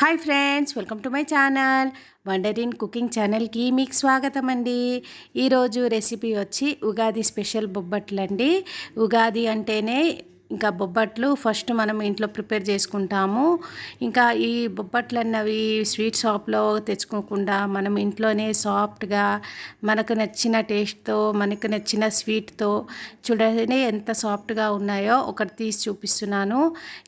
Hi friends welcome to my channel. Wonder in cooking ఛానల్కి మీకు స్వాగతం అండి. ఈరోజు రెసిపీ వచ్చి ఉగాది స్పెషల్ బొబ్బట్లు అండి ఉగాది అంటేనే ఇంకా బొబ్బట్లు ఫస్ట్ మనం ఇంట్లో ప్రిపేర్ చేసుకుంటాము. ఇంకా ఈ బొబ్బట్లు అన్నవి స్వీట్ షాప్లో తెచ్చుకోకుండా మనం ఇంట్లోనే సాఫ్ట్గా మనకు నచ్చిన టేస్ట్తో మనకు నచ్చిన స్వీట్తో చూడనే ఎంత సాఫ్ట్గా ఉన్నాయో ఒకటి తీసి చూపిస్తున్నాను.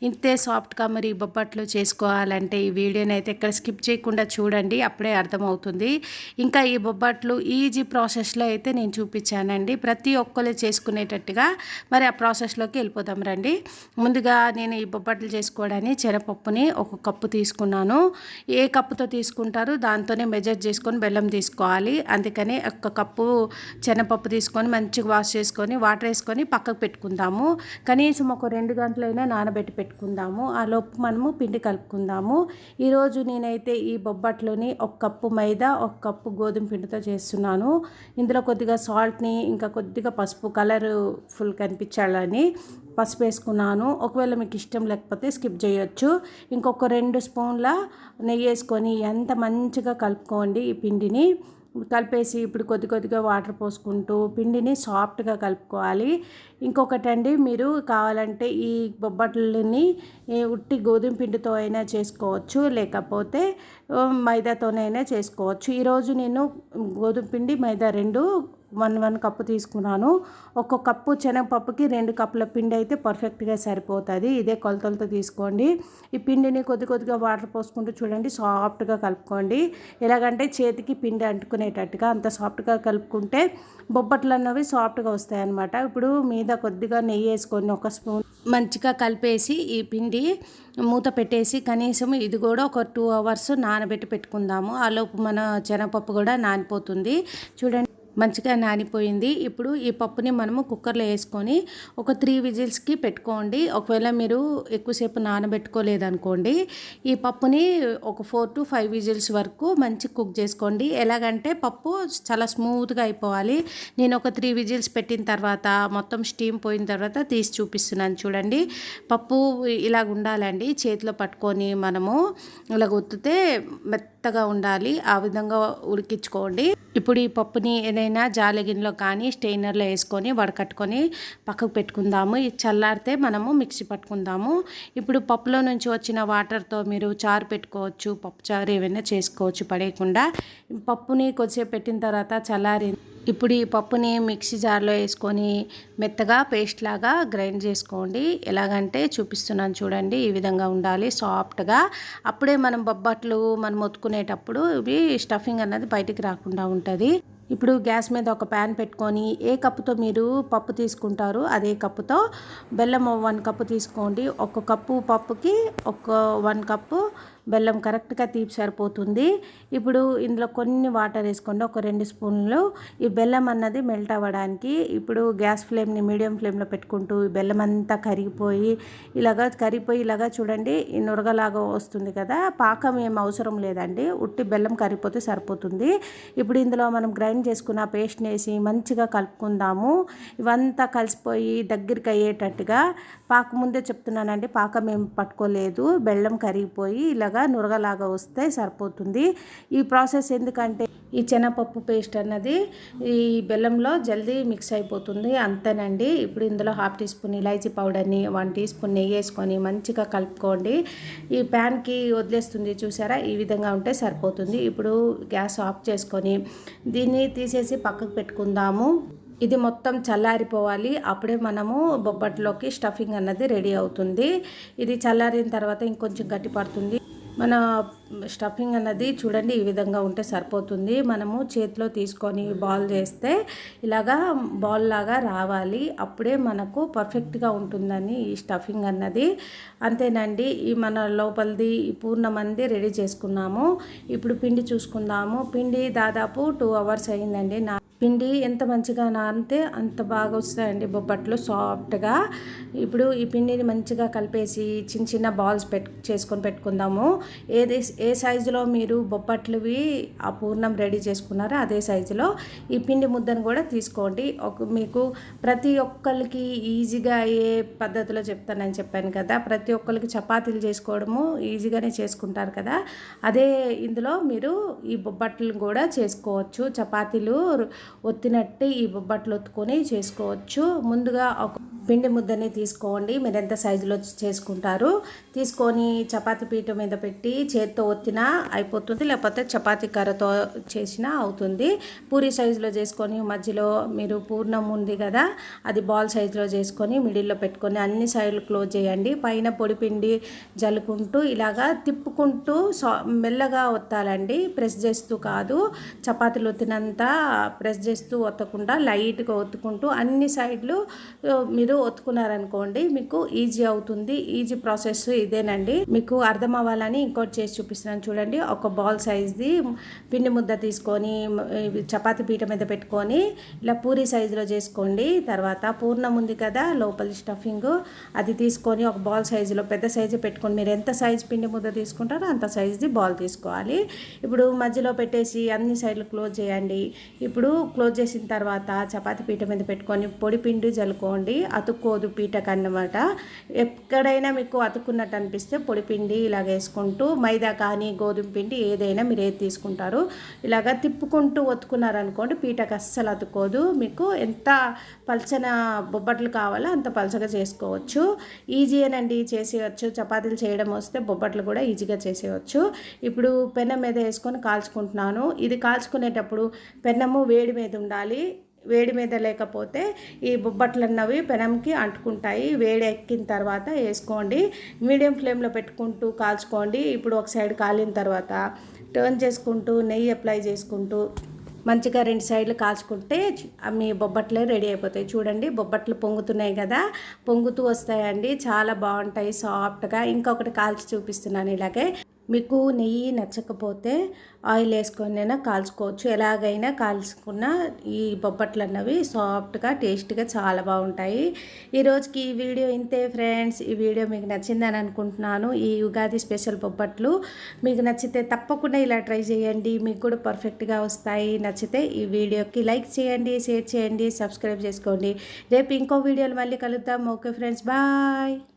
ఇంతే సాఫ్ట్గా మరి బొబ్బట్లు చేసుకోవాలంటే ఈ వీడియోని అయితే ఎక్కడ స్కిప్ చేయకుండా చూడండి అప్పుడే అర్థమవుతుంది. ఇంకా ఈ బొబ్బట్లు ఈజీ ప్రాసెస్లో అయితే నేను చూపించానండి. ప్రతి ఒక్కరు చేసుకునేటట్టుగా మరి ఆ ప్రాసెస్లోకి వెళ్ళిపోతాం రండి ముందుగా నేను ఈ బొబ్బట్లు చేసుకోవడానికి చెరపప్పుని ఒక కప్పు తీసుకున్నాను. ఏ కప్పుతో తీసుకుంటారు దాంతోనే మెజర్ చేసుకొని బెల్లం తీసుకోవాలి. అందుకని ఒక కప్పు చెనపప్పు తీసుకొని మంచిగా వాష్ చేసుకొని వాటర్ వేసుకొని పక్కకు పెట్టుకుందాము. కనీసం ఒక రెండు గంటలైనా నానబెట్టి పెట్టుకుందాము. ఆ లోపు మనము పిండి కలుపుకుందాము. ఈరోజు నేనైతే ఈ బొబ్బట్లోని ఒక కప్పు మైదా ఒక కప్పు గోధుమ పిండితో చేస్తున్నాను. ఇందులో కొద్దిగా సాల్ట్ని ఇంకా కొద్దిగా పసుపు కలర్ ఫుల్ కనిపించాలని. పసుపు వేసుకున్నాను. ఒకవేళ మీకు ఇష్టం లేకపోతే స్కిప్ చేయొచ్చు. ఇంకొక రెండు స్పూన్ల నెయ్యి వేసుకొని ఎంత మంచిగా కలుపుకోండి ఈ పిండిని. కలిపేసి ఇప్పుడు కొద్ది కొద్దిగా వాటర్ పోసుకుంటూ పిండిని సాఫ్ట్గా కలుపుకోవాలి. ఇంకొకటి అండి మీరు కావాలంటే ఈ బొబ్బట్లని ఉట్టి గోధుమ పిండితో అయినా చేసుకోవచ్చు. లేకపోతే మైదాతోనైనా చేసుకోవచ్చు. ఈరోజు నేను గోధుమ పిండి మైదా రెండు వన్ వన్ కప్పు తీసుకున్నాను. ఒక కప్పు శనగపప్పుకి రెండు కప్పుల పిండి అయితే పర్ఫెక్ట్గా సరిపోతుంది. ఇదే కొలతలతో తీసుకోండి. ఈ పిండిని కొద్ది కొద్దిగా వాటర్ పోసుకుంటూ చూడండి సాఫ్ట్గా కలుపుకోండి. ఎలాగంటే చేతికి పిండి అంటుకునేటట్టుగా అంత సాఫ్ట్గా కలుపుకుంటే బొబ్బట్లు అన్నవి సాఫ్ట్గా వస్తాయి అన్నమాట ఇప్పుడు మీద కొద్దిగా నెయ్యి వేసుకొని ఒక స్పూన్ మంచిగా కలిపేసి ఈ పిండి మూత పెట్టేసి కనీసం ఇది కూడా ఒక టూ అవర్స్ నానబెట్టి పెట్టుకుందాము. ఆలోపు మన శనగపప్పు కూడా నానిపోతుంది. చూడండి. మంచిగా నానిపోయింది. ఇప్పుడు ఈ పప్పుని మనము కుక్కర్లో వేసుకొని ఒక త్రీ విజిల్స్కి పెట్టుకోండి. ఒకవేళ మీరు ఎక్కువసేపు నానబెట్టుకోలేదనుకోండి ఈ పప్పుని ఒక ఫోర్ టు ఫైవ్ విజిల్స్ వరకు మంచి కుక్ చేసుకోండి. ఎలాగంటే పప్పు చాలా స్మూత్గా అయిపోవాలి. నేను ఒక త్రీ విజిల్స్ పెట్టిన తర్వాత మొత్తం స్టీమ్ పోయిన తర్వాత తీసి చూపిస్తున్నాను చూడండి. పప్పు ఇలాగ ఉండాలండి చేతిలో పట్టుకొని మనము ఇలాగ ఒత్తితే మెత్తగా ఉండాలి. ఆ విధంగా ఉడికించుకోండి. ఇప్పుడు ఈ పప్పుని ఏదైనా జాలగిన్లో కానీ స్టెయినర్లో వేసుకొని వడకట్టుకొని పక్కకు పెట్టుకుందాము. ఇది చల్లారితే మనము మిక్సీ పట్టుకుందాము. ఇప్పుడు పప్పులో నుంచి వచ్చిన వాటర్తో మీరు చారు పెట్టుకోవచ్చు పప్పు చారు ఏమైనా చేసుకోవచ్చు పడేయకుండా. పప్పుని కొద్దిసేపు పెట్టిన తర్వాత చల్లారి ఇప్పుడు ఈ పప్పుని మిక్సీ జార్లో వేసుకొని మెత్తగా పేస్ట్ లాగా గ్రైండ్ చేసుకోండి. ఎలాగంటే చూపిస్తున్నాను చూడండి ఈ విధంగా ఉండాలి సాఫ్ట్గా. అప్పుడే మనం బొబ్బట్లు మనం ఒత్తుకునేటప్పుడు ఇవి స్టఫింగ్ అన్నది బయటికి రాకుండా ఉంటుంది. ఇప్పుడు గ్యాస్ మీద ఒక ప్యాన్ పెట్టుకొని ఏ కప్పుతో మీరు పప్పు తీసుకుంటారు అదే కప్పుతో బెల్లం వన్ కప్పు తీసుకోండి. ఒక కప్పు పప్పుకి ఒక వన్ కప్పు బెల్లం కరెక్ట్గా తీపి సరిపోతుంది. ఇప్పుడు ఇందులో కొన్ని వాటర్ వేసుకోండి. ఒక రెండు స్పూన్లు. ఈ బెల్లం అన్నది మెల్ట్ అవ్వడానికి ఇప్పుడు గ్యాస్ ఫ్లేమ్ని మీడియం ఫ్లేమ్లో పెట్టుకుంటూ ఈ బెల్లం అంతా కరిగిపోయి ఇలాగా కరిగిపోయి ఇలాగా చూడండి ఈ నురగలాగా వస్తుంది కదా. పాకం ఏం అవసరం లేదండి. ఉట్టి బెల్లం కరిగిపోతే సరిపోతుంది. ఇప్పుడు ఇందులో మనం గ్రైండ్ చేసుకున్న పేస్ట్ని వేసి మంచిగా కలుపుకుందాము. ఇవంతా కలిసిపోయి దగ్గరికి అయ్యేటట్టుగా పాక ముందే చెప్తున్నానండి పాకం ఏం పట్టుకోలేదు. బెల్లం కరిగిపోయి ఇలా ఇలాగా నురగలాగా వస్తే సరిపోతుంది. ఈ ప్రాసెస్ ఎందుకంటే ఈ శనగపప్పు పేస్ట్ అన్నది ఈ బెల్లంలో జల్దీ మిక్స్ అయిపోతుంది. అంతేనండి. ఇప్పుడు ఇందులో హాఫ్ టీ స్పూన్ ఇలాచీ పౌడర్ని వన్ టీ స్పూన్ నెయ్యి వేసుకొని మంచిగా కలుపుకోండి. ఈ ప్యాన్కి వదిలేస్తుంది చూసారా? ఈ విధంగా ఉంటే సరిపోతుంది. ఇప్పుడు గ్యాస్ ఆఫ్ చేసుకొని దీన్ని తీసేసి పక్కకు పెట్టుకుందాము. ఇది మొత్తం చల్లారిపోవాలి. అప్పుడే మనము బొబ్బట్లోకి స్టఫింగ్ అన్నది రెడీ అవుతుంది. ఇది చల్లారిన తర్వాత ఇంకొంచెం గట్టి పడుతుంది మన స్టఫింగ్ అన్నది చూడండి ఈ విధంగా ఉంటే సరిపోతుంది. మనము చేతిలో తీసుకొని బాల్ చేస్తే ఇలాగా బాల్ లాగా రావాలి. అప్పుడే మనకు పర్ఫెక్ట్గా ఉంటుందని ఈ స్టఫింగ్ అన్నది. అంతేనండి ఈ మన లోపలిది పూర్ణమంది రెడీ చేసుకున్నాము. ఇప్పుడు పిండి చూసుకుందాము. పిండి దాదాపు టూ అవర్స్ అయిందండి. నా పిండి ఎంత మంచిగా నానితే అంత బాగా వస్తాయండి బొబ్బట్లు సాఫ్ట్గా. ఇప్పుడు ఈ పిండిని మంచిగా కలిపేసి చిన్న చిన్న బాల్స్ పెట్ చేసుకొని పెట్టుకుందాము. ఏది ఏ సైజులో మీరు బొబ్బట్లువి ఆ పూర్ణం రెడీ చేసుకున్నారో అదే సైజులో ఈ పిండి ముద్దను కూడా తీసుకోండి. ఒక మీకు ప్రతి ఒక్కరికి ఈజీగా అయ్యే పద్ధతిలో చెప్తానని చెప్పాను కదా. ప్రతి ఒక్కరికి చపాతీలు చేసుకోవడము ఈజీగానే చేసుకుంటారు కదా. అదే ఇందులో మీరు ఈ బొబ్బట్లు కూడా చేసుకోవచ్చు. చపాతీలు ఒత్తినట్టు ఈ బొబ్బట్లు ఒత్తుకొని చేసుకోవచ్చు. ముందుగా ఒక పిండి ముద్దని తీసుకోండి. మీరు ఎంత సైజులో చేసుకుంటారు? తీసుకొని చపాతీ పీట మీద పెట్టి చేత్తో ఒత్తినా అయిపోతుంది. లేకపోతే చపాతీ కర్రతో చేసినా అవుతుంది. పూరి సైజులో చేసుకొని మధ్యలో మీరు పూర్ణం ఉంది కదా అది బాల్ సైజులో చేసుకొని మిడిల్లో పెట్టుకొని అన్ని సైడ్లు క్లోజ్ చేయండి. పైన పొడి పిండి జల్లుకుంటూ ఇలాగా తిప్పుకుంటూ మెల్లగా ఒత్తాలండి. ప్రెస్ చేస్తూ కాదు చపాతీలు ఒత్తినంత ప్రెస్ చేస్తూ ఒత్తకుండా లైట్గా ఒత్తుకుంటూ అన్ని సైడ్లు మీరు మీరు ఒత్తుకున్నారనుకోండి మీకు ఈజీ అవుతుంది ఈజీ ప్రాసెస్ ఇదేనండి. మీకు అర్థం అవ్వాలని ఇంకోటి చేసి చూపిస్తున్నాను చూడండి. ఒక బాల్ సైజ్ది పిండి ముద్ద తీసుకొని చపాతి పీట మీద పెట్టుకొని ఇలా పూరి సైజులో చేసుకోండి. తర్వాత పూర్ణం ఉంది కదా లోపలి స్టఫింగ్ అది తీసుకొని ఒక బాల్ సైజులో పెద్ద సైజు పెట్టుకొని మీరు ఎంత సైజు పిండి ముద్ద తీసుకుంటారో అంత సైజుది బాల్ తీసుకోవాలి. ఇప్పుడు మధ్యలో పెట్టేసి అన్ని సైడ్లు క్లోజ్ చేయండి. ఇప్పుడు క్లోజ్ చేసిన తర్వాత చపాతి పీట మీద పెట్టుకొని పొడి పిండి జల్లుకోండి. అతుక్కోదు పీటకు అన్నమాట ఎక్కడైనా మీకు అతుక్కున్నట్టు అనిపిస్తే పొడిపిండి ఇలాగ వేసుకుంటూ మైదా కానీ గోధుమ పిండి ఏదైనా మీరు ఏది తీసుకుంటారు. ఇలాగ తిప్పుకుంటూ ఒత్తుకున్నారనుకోండి పీటకు అస్సలు అతుక్కోదు. మీకు ఎంత పల్చన బొబ్బట్లు కావాలో అంత పలచగా చేసుకోవచ్చు. ఈజీయేనండి చేసేయచ్చు. చపాతీలు చేయడం వస్తే బొబ్బట్లు కూడా ఈజీగా చేసేయచ్చు. ఇప్పుడు పెనం మీద వేసుకొని కాల్చుకుంటున్నాను. ఇది కాల్చుకునేటప్పుడు పెన్నము వేడి మీద ఉండాలి. వేడి మీద లేకపోతే ఈ బొబ్బట్లు అన్నవి పెనంకి అంటుకుంటాయి. వేడి ఎక్కిన తర్వాత వేసుకోండి. మీడియం ఫ్లేమ్లో పెట్టుకుంటూ కాల్చుకోండి. ఇప్పుడు ఒక సైడ్ కాలిన తర్వాత టర్న్ చేసుకుంటూ నెయ్యి అప్లై చేసుకుంటూ మంచిగా రెండు సైడ్లు కాల్చుకుంటే మీ బొబ్బట్లే రెడీ అయిపోతాయి. చూడండి బొబ్బట్లు పొంగుతున్నాయి కదా. పొంగుతూ వస్తాయండి. చాలా బాగుంటాయి సాఫ్ట్గా. ఇంకొకటి కాల్చి చూపిస్తున్నాను ఇలాగే. మీకు నెయ్యి నచ్చకపోతే ఆయిల్ వేసుకొనైనా కాల్చుకోవచ్చు. ఎలాగైనా కాల్చుకున్న ఈ బొబ్బట్లు అన్నవి సాఫ్ట్గా టేస్ట్గా చాలా బాగుంటాయి. ఈరోజుకి ఈ వీడియో ఇంతే ఫ్రెండ్స్. ఈ వీడియో మీకు నచ్చిందని అనుకుంటున్నాను. ఈ ఉగాది స్పెషల్ బొబ్బట్లు మీకు నచ్చితే తప్పకుండా ఇలా ట్రై చేయండి. మీకు కూడా పర్ఫెక్ట్గా వస్తాయి. నచ్చితే ఈ వీడియోకి లైక్ చేయండి షేర్ చేయండి సబ్స్క్రైబ్ చేసుకోండి. రేపు ఇంకో వీడియోలు మళ్ళీ కలుద్దాం. Okay friends. బాయ్.